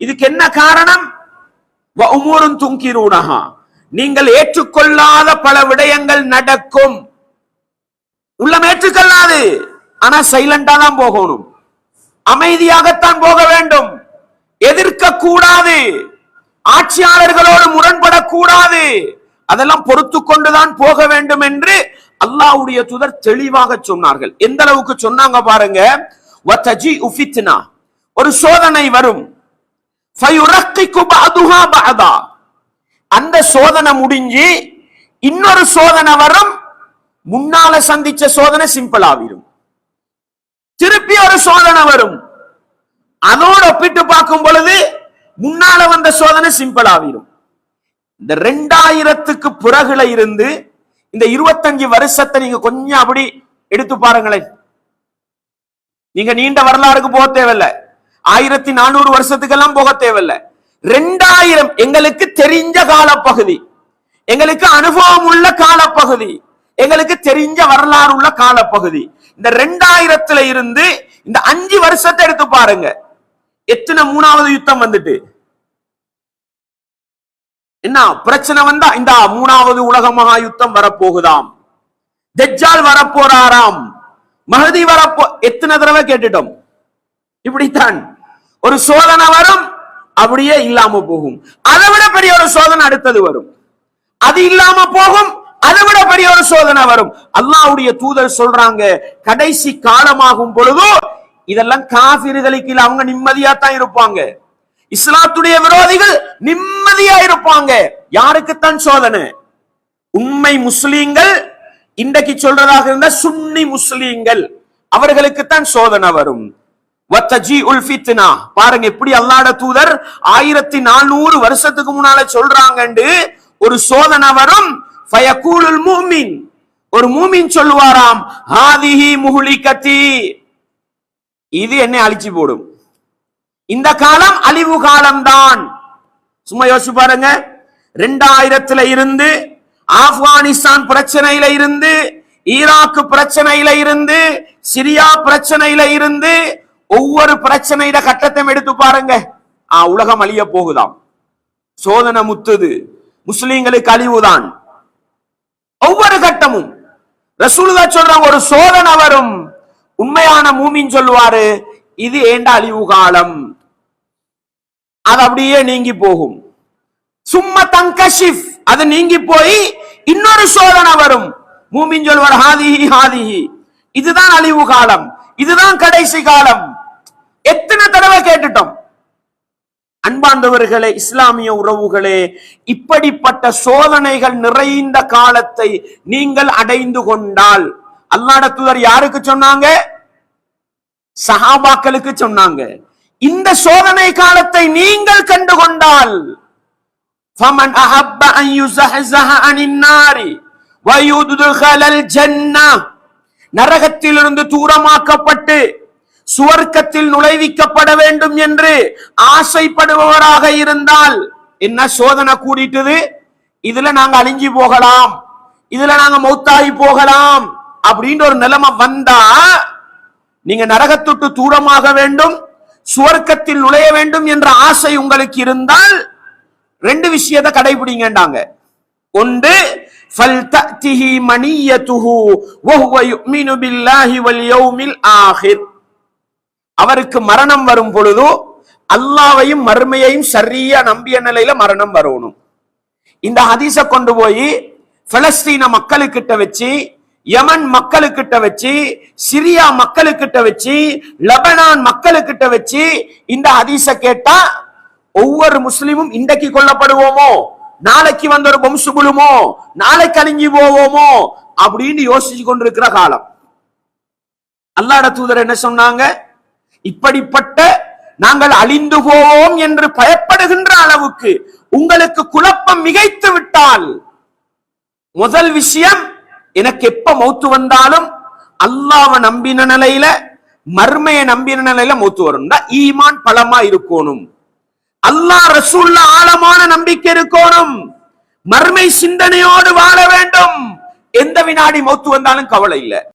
இதுக்கு என்ன காரணம்? வ உமூரும் துங்கிரூனஹா. நீங்கள் ஏற்றுக்கொள்ளாத பல விடயங்கள் நடக்கும். உள்ளம் ஏற்றுக்கொள்ளாது. ஆனா சைலண்டா தான் போகணும். அமைதியாகத்தான் போக வேண்டும். எதிர்க்க கூடாது ஆட்சியாளர்களோடு முரண்படக்கூடாது. அதெல்லாம் பொறுத்து கொண்டுதான் போக வேண்டும் என்று அல்லாஹ்வுடைய துதர் தெளிவாக சொன்னார்கள். எந்த அளவுக்கு சொன்னாங்க பாருங்க. ஒரு சோதனை வரும். அந்த சோதனை முடிஞ்சு இன்னொரு சோதனை வரும். முன்னால சந்திச்ச சோதனை சிம்பிள் ஆகிரும். திருப்பி ஒரு சோதனை வரும். அதோட ஒப்பிட்டு பார்க்கும் பொழுது முன்னால வந்த சோதனை சிம்பிள் ஆகிரும். இந்த ரெண்டாயிரத்துக்கு பிறகுல இருந்து இந்த இருபத்தஞ்சு வருஷத்தை நீங்க கொஞ்சம் அப்படி எடுத்து பாருங்களேன். நீங்க நீண்ட வரலாறுக்கு போக தேவையில்ல. ஆயிரத்தி நானூறு வருஷத்துக்கெல்லாம் போக தேவையில்ல. ரெண்டாயிரம் எங்களுக்கு தெரிஞ்ச காலப்பகுதி. எங்களுக்கு அனுபவம் உள்ள காலப்பகுதி. எங்களுக்கு தெரிஞ்ச வரலாறு உள்ள காலப்பகுதி. இந்த ரெண்டாயிரத்துல இருந்து இந்த அஞ்சு வருஷத்தை எடுத்து பாருங்க. எத்தனை மூணாவது யுத்தம் வந்துட்டு? என்ன பிரச்சனை வந்தா இந்த மூணாவது உலக மகா யுத்தம் வரப்போகுதாம். தெஜால் வரப்போறாராம். மகதி வரப்போ எத்தனை தடவை கேட்டுட்டோம்? இப்படித்தான். ஒரு சோதனை வரும் அப்படியே இல்லாம போகும். அதை விட பெரிய ஒரு சோதனை அடுத்தது வரும். அது இல்லாம போகும் அதை விட பெரிய ஒரு சோதனை வரும். அல்லாவுடைய தூதர் சொல்றாங்க கடைசி காலமாகும் பொழுதோ இதெல்லாம் காபிர்களுக்கு அவங்க நிம்மதியா தான் இருப்பாங்க. இஸ்லாத்துடைய விரோதிகள் நிம்மதியா இருப்பாங்க. யாருக்குத்தான் சோதனை? உண்மை முஸ்லீம்கள் இன்றைக்கு சொல்றதாக இருந்த சுன்னி முஸ்லீம்கள் அவர்களுக்குத்தான் சோதனை வரும். பாருங்க எப்படி அல்லாட தூதர் ஆயிரத்தி நானூறு வருஷத்துக்கு முன்னால சொல்றாங்கண்டு ஒரு சோதனை வரும். மூமின். ஒரு மூமின் சொல்லுவாராம் ஹாதிஹி கத்தி இது என்னை அழிச்சு போடும். இந்த காலம் அழிவு காலம்தான். சும்மா யோசிச்சு பாருங்க. ரெண்டாயிரத்துல இருந்து ஆப்கானிஸ்தான் பிரச்சனையில இருந்து ஈராக்கு பிரச்சனையில இருந்து சிரியா பிரச்சனையில இருந்து ஒவ்வொரு பிரச்சனையில கட்டத்தையும் எடுத்து பாருங்க. ஆஹ் உலகம் அழிய போகுதாம். சோதனை முத்துது. முஸ்லீம்களுக்கு அழிவுதான். ஒவ்வொரு கட்டமும். ரசூலுதா சொல்றாங்க ஒரு சோதனை வரும். உண்மையான மூமின் சொல்லுவாரு இது ஏண்டா அழிவு காலம்? அது அப்படியே நீங்கி போகும். சும்மா தங்கஷிப் அது நீங்கி போய் இன்னொரு சோதனை வரும். மூமின் சொல்வார் ஹாதிஹி ஹாதிஹி. இதுதான் அழிவு காலம். இதுதான் கடைசி காலம். எத்தனை தடவை கேட்டுட்டோம்? அன்பாந்தவர்களே இஸ்லாமிய உறவுகளே இப்படிப்பட்ட சோதனைகள் நிறைந்த காலத்தை நீங்கள் அடைந்து கொண்டால் அல்லாட தூதர் யாருக்கு சொன்னாங்க? சஹாபாக்களுக்கு சொன்னாங்க. இந்த சோதனை காலத்தை நீங்கள் கண்டு கொண்டால் நரகத்திலிருந்து தூரமாக்கப்பட்டு சுவர்க்கத்தில் நுழைவிக்கப்பட வேண்டும் என்று ஆசைப்படுபவராக இருந்தால் என்ன சோதனை கூடிட்டுது இதுல நாங்க அழிஞ்சு போகலாம் இதுல நாங்க மௌத்தாகி போகலாம் அப்படின்ற ஒரு நிலைமை வந்தா நீங்க நரகத்துட்டு தூரமாக வேண்டும் சுவர்க்கத்தில் நுழைய வேண்டும் என்ற ஆசை உங்களுக்கு இருந்தால் ரெண்டு விஷயத்தை கடைபிடிங்கண்டாங்க ஒன்று فَلْتَأْتِهِ مَنِيَّتُهُ وَهُوَ يُؤْمِنُ بِاللَّهِ وَالْيَوْمِ الْآخِرِ அவருக்கு மரணம் வரும் பொழுது அல்லாவையும் மறுமையையும் சரியா நம்பிய நிலையில மரணம் வரணும். இந்த ஹதீஸ கொண்டு போய் பிலஸ்தீன மக்களுக்கிட்ட வச்சு யமன் மக்களுக்கிட்ட வச்சு சிரியா மக்களுக்கிட்ட வச்சு லெபனான் மக்களுக்கிட்ட வச்சு இந்த ஹதீஸ கேட்டா ஒவ்வொரு முஸ்லீமும் இன்றைக்கு கொல்லப்படுவோமோ? நாளைக்கு வந்த ஒரு பொம்சு விழுமோ நாளைக்கு அழிஞ்சு போவோமோ? அப்படின்னு யோசிச்சு கொண்டிருக்கிற காலம். அல்லாட தூதர் என்ன சொன்னாங்க? இப்படிப்பட்ட நாங்கள் அழிந்து போவோம் என்று பயப்படுகின்ற அளவுக்கு உங்களுக்கு குழப்பம் மிகைத்து விட்டால் முதல் விஷயம் எனக்கு எப்ப மௌத்து வந்தாலும் அல்லாவை நம்பின நிலையில மர்மையை நம்பின நிலையில மௌத்து வரும். ஈமான் பலமா இருக்கணும். அல்லாஹ் ரசூல்ல ஆழமான நம்பிக்கை இருக்கணும். மர்மை சிந்தனையோடு வாழ வேண்டும். எந்த வினாடி மௌத்து வந்தாலும் கவலை இல்லை.